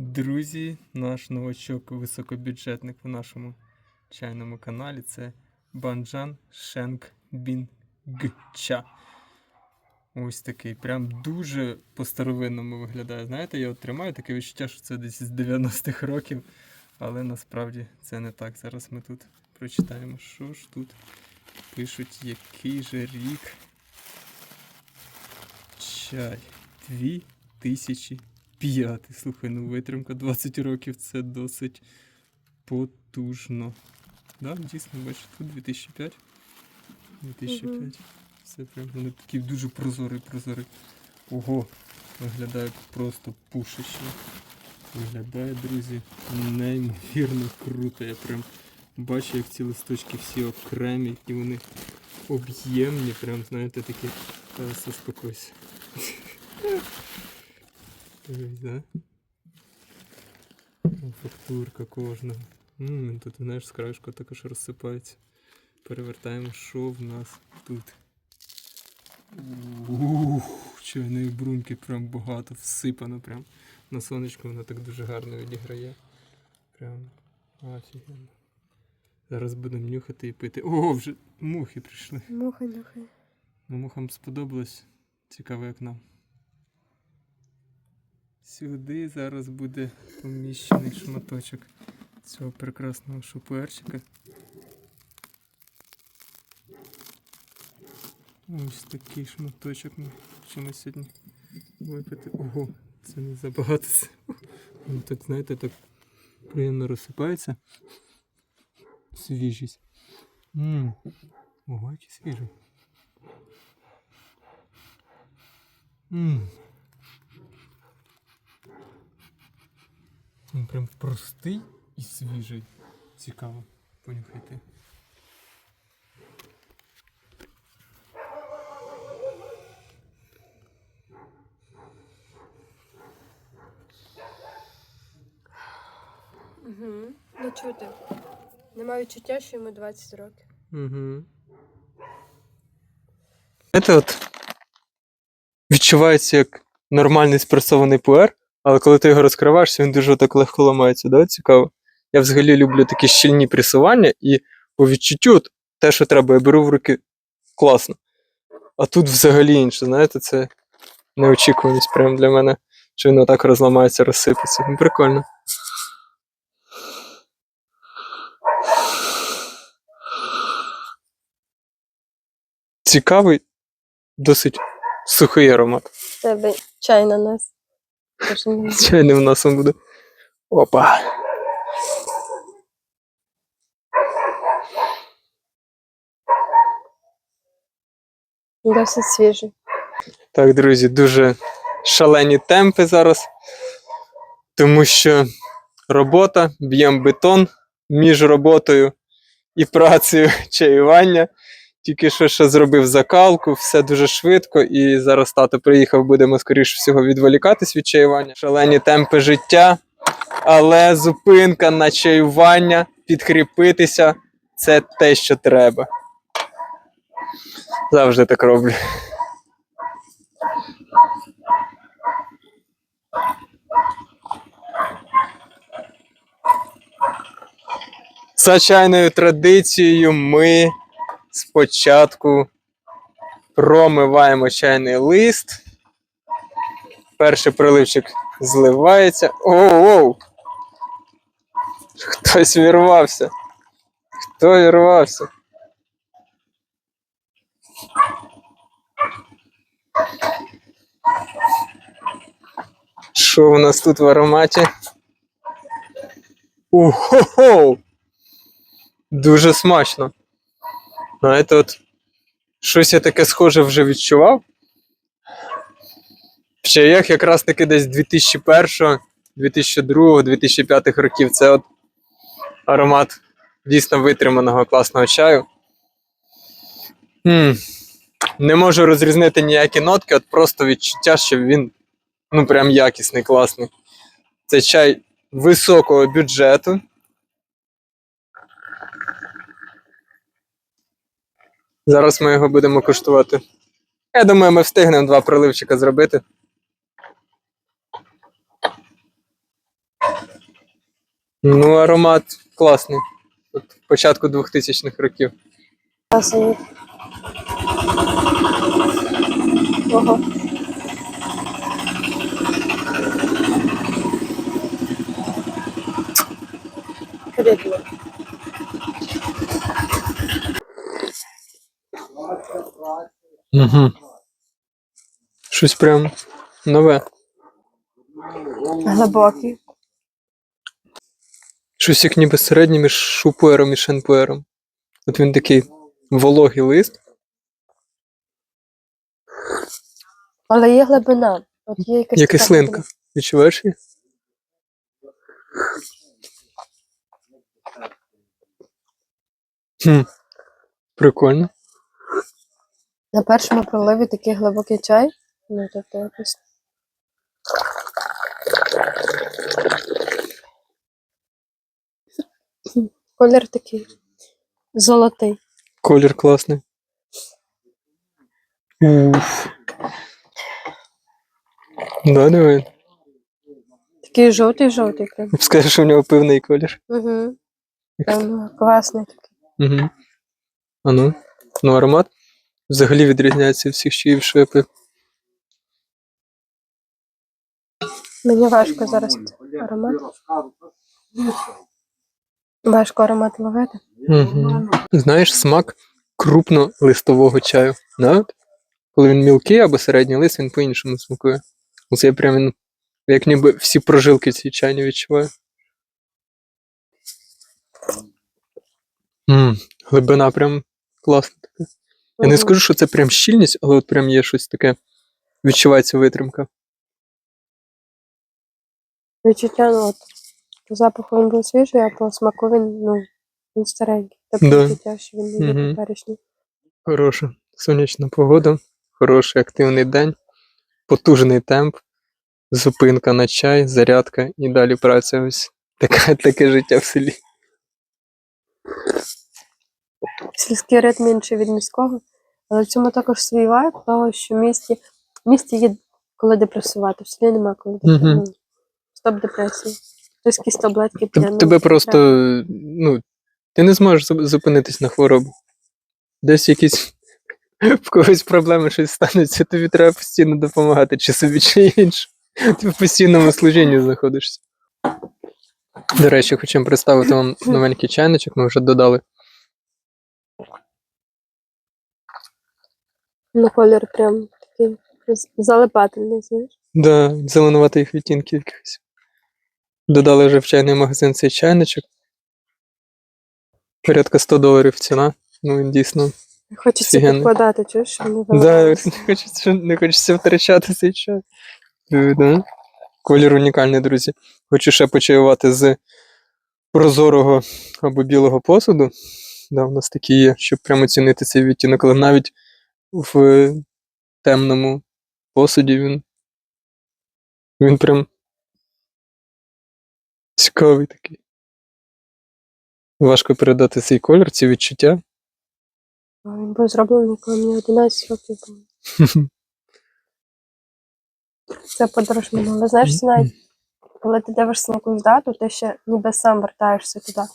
Друзі, наш новачок високобюджетник в нашому чайному каналі це Банджан Шенк Бін Гча. Ось такий. Прям дуже по-старовинному виглядає. Знаєте, я от тримаю таке відчуття, що це десь з 90-х років, але насправді це не так. Зараз ми тут прочитаємо, що ж тут пишуть, який же рік. Чай. 2005. Слухай, ну витримка 20 років це досить потужно. Да, дійсно, бачиш, тут 2005. 2005. Мгм. Все прям вони такий дуже прозорий, прозорий. Ого, виглядає просто пушечно. Виглядає, друзі, неймовірно круто. Я прям бачу, як ці листочки всі окремі, і вони об'ємні, прям, знаєте, такі. Та заспокойся. Дивись, да? Фактурка кожного. М, тут, знаєш, з краєшку також розсипається. Перевертаємо, що в нас тут. Ух, чайної бруньки прям багато, всипано прям. На сонечку воно так дуже гарно відіграє. Прям офігенно. Зараз будемо нюхати і пити. О, вже мухи прийшли. Муха нюхай. Ну, мухам сподобалось. Цікаво, як нам. Сюди зараз буде поміщений шматочок цього прекрасного шупуерчика. Ось такий шматочок ми хочемо сьогодні випити. Ого, це не забагато. Ну, так, знаєте, так приємно розсипається. Свіжість. Ммм. Ого, який свіжий. Ммм. Прям простий і свіжий. Цікаво понюхайте. Угу. Не чути. Немає відчуття, що йому 20 років. Угу. Знаєте, от відчувається як нормальний спресований пуер, але коли ти його розкриваєшся, він дуже так легко ламається, да? Цікаво. Я взагалі люблю такі щільні пресування, і по відчуттю те, що треба, я беру в руки класно. А тут взагалі інше, знаєте, це неочікуваність прям для мене, що він отак розламається, розсипеться. Ну, прикольно. Цікавий, досить сухий аромат. Тебе чай на нас. Тож ні. Чайним носом буде. Опа. Досить свіжий. Так, друзі, дуже шалені темпи зараз. Тому що робота, б'єм бетон між роботою і працею чаювання. Тільки що ще зробив закалку, все дуже швидко, і зараз тато приїхав, будемо скоріше всього відволікатись від чаювання. Шалені темпи життя, але зупинка на чаювання, підкріпитися це те, що треба. Завжди так роблю. За чайною традицією ми спочатку промиваємо чайний лист. Перший приливчик зливається. Оу-оу! Хтось вірвався. Хто вірвався? Що у нас тут в ароматі? Ухо-хо! Дуже смачно. Знаєте, от щось я таке схоже вже відчував. В чаях якраз таки десь 2001, 2002, 2005 років. Це от аромат дійсно витриманого класного чаю. м Не можу розрізнити ніякі нотки, от просто відчуття, що він ну прям якісний, класний. Це чай високого бюджету. Зараз ми його будемо куштувати. Я думаю, ми встигнемо два приливчика зробити. Ну, аромат класний. От початку 2000-х років. Красивий. Ого. Рідно. Угу. Щось прям нове. Глибокий. Щось як ніби середнє між шупуером і шенпуером. От він такий вологий лист. Але є глибина. От є якась Є така кислинка. глибина. Відчуваєш її? Хм. Прикольно. На першому проливі такий глибокий чай. Ну, тобто якось. Колір такий золотий. Колір класний. Уф. Да, диви. Такий жовтий-жовтий прям. Скажеш, що в нього пивний колір. Угу. Прям класний такий. Угу. А ну. Ну, аромат взагалі відрізняється від всіх я пив. Мені важко зараз аромат. Важко аромат ловити. Угу. Знаєш, смак крупнолистового чаю. Да? Коли він мілкий або середній лист, він по-іншому смакує. Оце я прям він, як ніби всі прожилки цієї чайні відчуваю. м глибина прям класна така. Я не скажу, що це прям щільність, але от прям є щось таке. Відчувається витримка. Відчуття, ну от. По запаху він був свіжий, а по смаку він, ну, він старенький. Тобто Да. відчуття, що він не Мгм. теперішній. Хороша сонячна погода, хороший активний день, потужний темп, зупинка на чай, зарядка і далі праця. Ось таке, таке життя в селі. Сільський ритм інший від міського, але в цьому також свій вайб, того, що в місті, в місті є коли депресувати, в селі немає коли депресувати. Стоп депресії. Хтось якісь таблетки Теб- ну, Тебе просто, ну, ти не зможеш зупинитись на хворобу. Десь якісь в когось проблеми щось станеться, тобі треба постійно допомагати, чи собі, чи іншим. Ти в постійному служінні знаходишся. До речі, хочемо представити вам новенький чайничок, ми вже додали. Ну, колір прям такий залипательний, знаєш. Да, зеленуватих відтінків якихось. Додали вже в чайний магазин цей чайничок. Порядка 100 доларів ціна. Ну, він дійсно. Хочеться Офігенний. підкладати, чуєш, не Да, не хочеться, не хочеться втрачати цей чай. Да? Колір унікальний, друзі. Хочу ще почаювати з прозорого або білого посуду. Да, у нас такі є, щоб прямо оцінити цей відтінок, але навіть в темному посуді він. Він прям цікавий такий. Важко передати цей колір, ці відчуття. А Він був зроблений, коли мені 11 років було. Це подорож минула. Знаєш, навіть коли ти дивишся на якусь дату, ти ще ніби сам вертаєшся туди.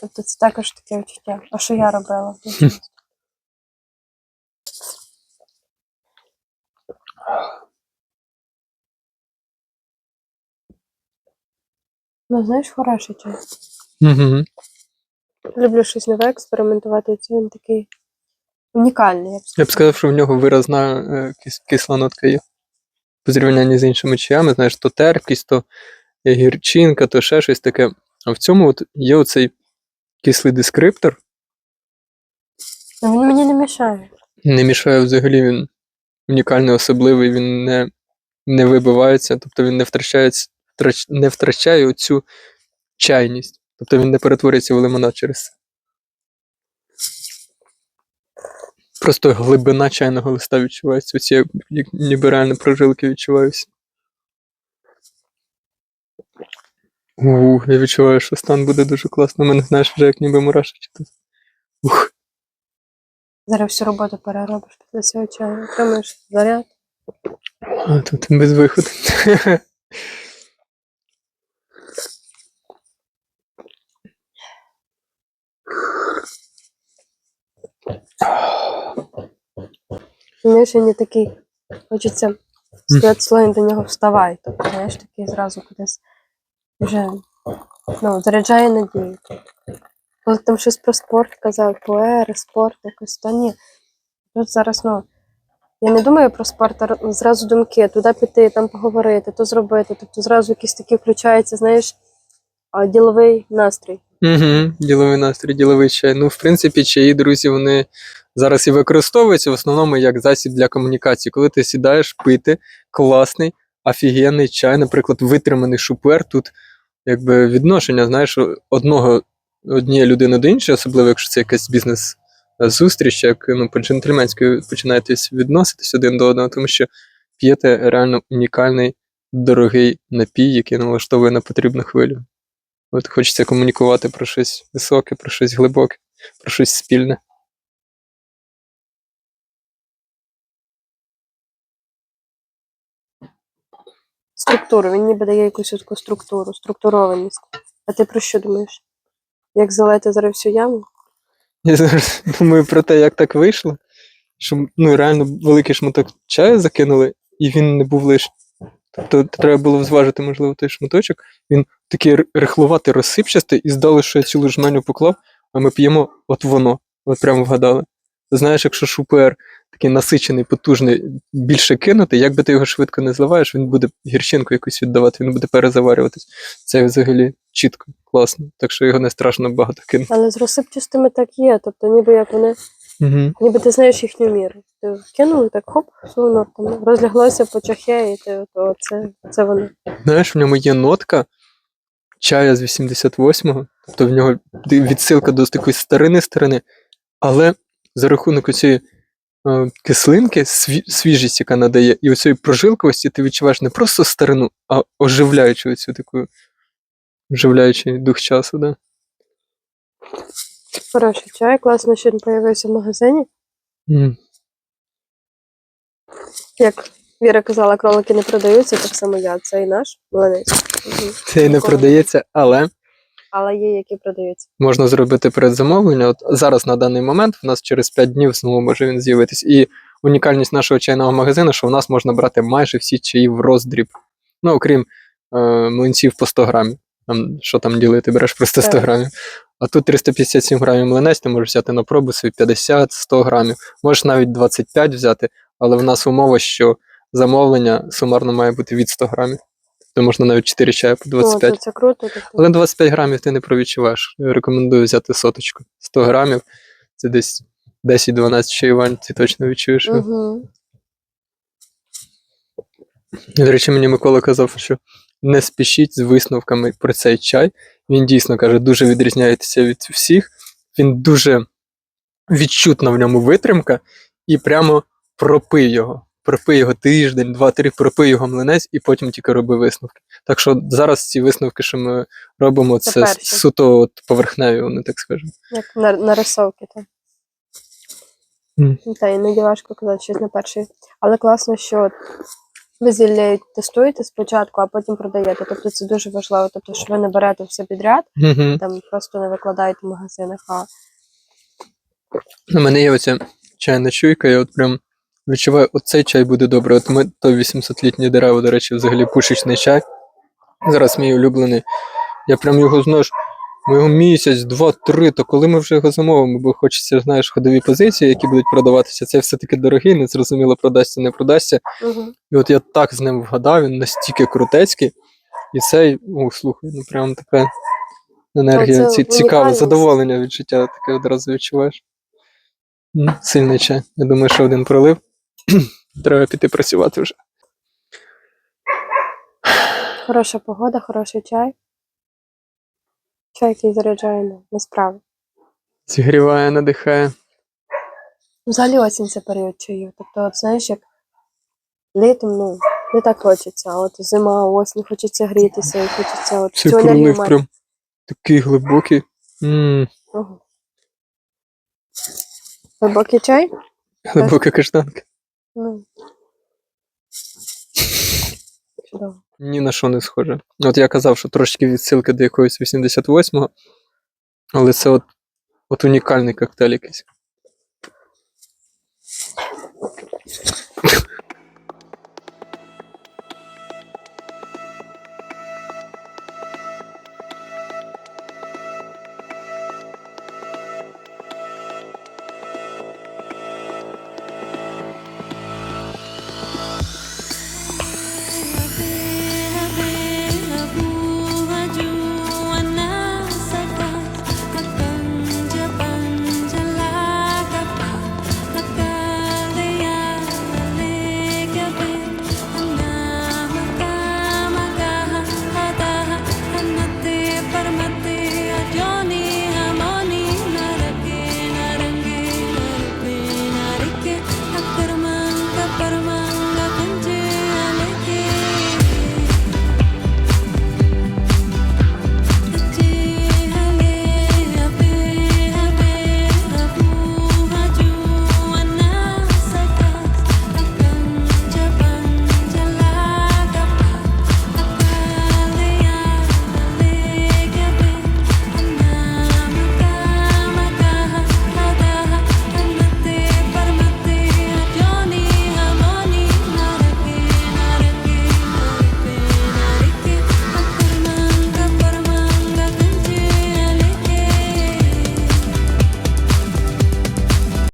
Тобто це також таке відчуття. А що я робила? в той час? Ну, знаєш, хороший чай. Угу. Люблю щось нове експериментувати, і це він такий унікальний, я б Я б сказав, що в нього виразна е, кис- кисла нотка є. По зрівнянні з іншими чаями, знаєш, то терпкість, то гірчинка, то ще щось таке. А в цьому от є оцей кислий дескриптор, Ну, Він мені не мішає. не мішає взагалі він унікальний, особливий, він не, не вибивається, тобто він не втрачається, втрач, не втрачає оцю чайність. Тобто він не перетворюється в лимонад через це. Просто глибина чайного листа відчувається. Оці як ніби реально прожилки відчуваюся. Ух, я відчуваю, що стан буде дуже класно. У мене, знаєш, вже як ніби мурашки. тут. Ух. Зараз всю роботу переробиш після цього чаю. Отримаєш заряд. А тут без виходу. Не такий. Хочеться сказати словом до нього вставай. Тобто, знаєш, такий зразу кудись вже ну, заряджає надію. Коли там щось про спорт казав, поери, спорт, якось, то ні. Тут зараз, ну, я не думаю про спорт, а зразу думки, туди піти, там поговорити, то зробити. Тобто зразу якийсь такий включається, знаєш, діловий настрій. Угу, діловий настрій, діловий чай. Ну, в принципі, чаї, друзі, вони зараз і використовуються в основному як засіб для комунікації. Коли ти сідаєш пити класний, офігенний чай, наприклад, витриманий шупер, тут якби відношення, знаєш, одного однієї людини до іншої, особливо якщо це якась бізнес. Зустріч, як ну, по-джентльменськи починаєте відноситись один до одного, тому що п'єте реально унікальний, дорогий напій, який налаштовує на потрібну хвилю. От хочеться комунікувати про щось високе, про щось глибоке, про щось спільне. Структуру. Він ніби дає якусь таку структуру, структурованість. А ти про що думаєш? Як залити зараз всю яму? Я зараз думаю про те, як так вийшло, що ну, реально великий шматок чаю закинули, і він не був лиш. Тобто треба було зважити, можливо, той шматочок. Він такий р- рихлуватий, розсипчастий, і здали, що я цілу жменю поклав, а ми п'ємо от воно. От прямо вгадали. Знаєш, якщо шупер такий насичений, потужний, більше кинути, як би ти його швидко не зливаєш, він буде гірчинку якусь віддавати, він буде перезаварюватись. Це взагалі чітко, класно. Так що його не страшно багато кинути. Але з розсипчастими так є. Тобто, ніби як вони, Угу. ніби ти знаєш їхню міру. Ти кинув, так хоп, все воно там розляглося по чахе, і ти то це, це воно. Знаєш, в ньому є нотка чая з 88-го, тобто в нього відсилка до такої старини старини, але за рахунок цієї кислинки, сві- свіжість, яка надає, і оцієї прожилковості ти відчуваєш не просто старину, а оживляючу цю таку оживляючий дух часу. Да? Хороший чай, класно, що він появився в магазині. М. Як Віра казала, кролики не продаються, так само я. Це і наш млинець. Це і не продається, але Але є, які продаються. можна зробити передзамовлення. От зараз на даний момент в нас через 5 днів знову може він з'явитись. І унікальність нашого чайного магазину, що в нас можна брати майже всі чаї в роздріб. Ну, окрім е, млинців по 100 грамів. Там, що там ділити, береш просто 100 грамів. А тут 357 грамів млинець, ти можеш взяти на пробу собі 50-100 грамів. Можеш навіть 25 взяти, але в нас умова, що замовлення сумарно має бути від 100 грамів. Тобто можна навіть 4 чая по 25. О, це круто. Тобто. Але 25 грамів ти не провідчуваєш. Рекомендую взяти соточку. 100 грамів це десь 10-12 чаювань, ти точно відчуєш. Угу. До речі, мені Микола казав, що не спішіть з висновками про цей чай. Він дійсно каже, дуже відрізняється від всіх. Він дуже відчутна в ньому витримка, і прямо пропий його. Пропий його тиждень, два-три, пропий його млинець, і потім тільки роби висновки. Так що зараз ці висновки, що ми робимо, Це це, суто от поверхневі, вони так скажемо. Як на, нарисовки там. Мгм. Та іноді важко казати щось на перший. Але класно, що ви зілля тестуєте спочатку, а потім продаєте. Тобто це дуже важливо. Тобто, що ви не берете все підряд, Угу. там просто не викладаєте в магазинах, а У мене є оця чайна чуйка, я от прям відчуваю, оцей чай буде добре. От ми то 800-літнє дерево, до речі, взагалі пушечний чай. Зараз мій улюблений. Я прям його, знаєш, ми його місяць, два, три, то коли ми вже його замовимо, бо хочеться, знаєш, ходові позиції, які будуть продаватися. Це все-таки дорогий, не зрозуміло, продасться, не продасться. угу. І от я так з ним вгадав, він настільки крутецький. І цей, о, слухай, ну прям така енергія, ці, цікаве задоволення від життя таке одразу відчуваєш. Сильний чай. Я думаю, що один пролив. Треба піти працювати вже. хороша погода, хороший чай. Чай, який заряджає на, на справи. Зігріває, надихає. Взагалі осінь це період чаю. Тобто, от знаєш, як літом, ну, не так хочеться, а от зима, осінь, хочеться грітися і хочеться от Цей цю енергію пролив мати. прям такий глибокий. М, Ага. Глибокий чай? Глибока каштанка. Ну. Чудово. Ні на що не схоже. От я казав, що трошечки відсилки до якогось 88-го, але це от от унікальний коктейль якийсь.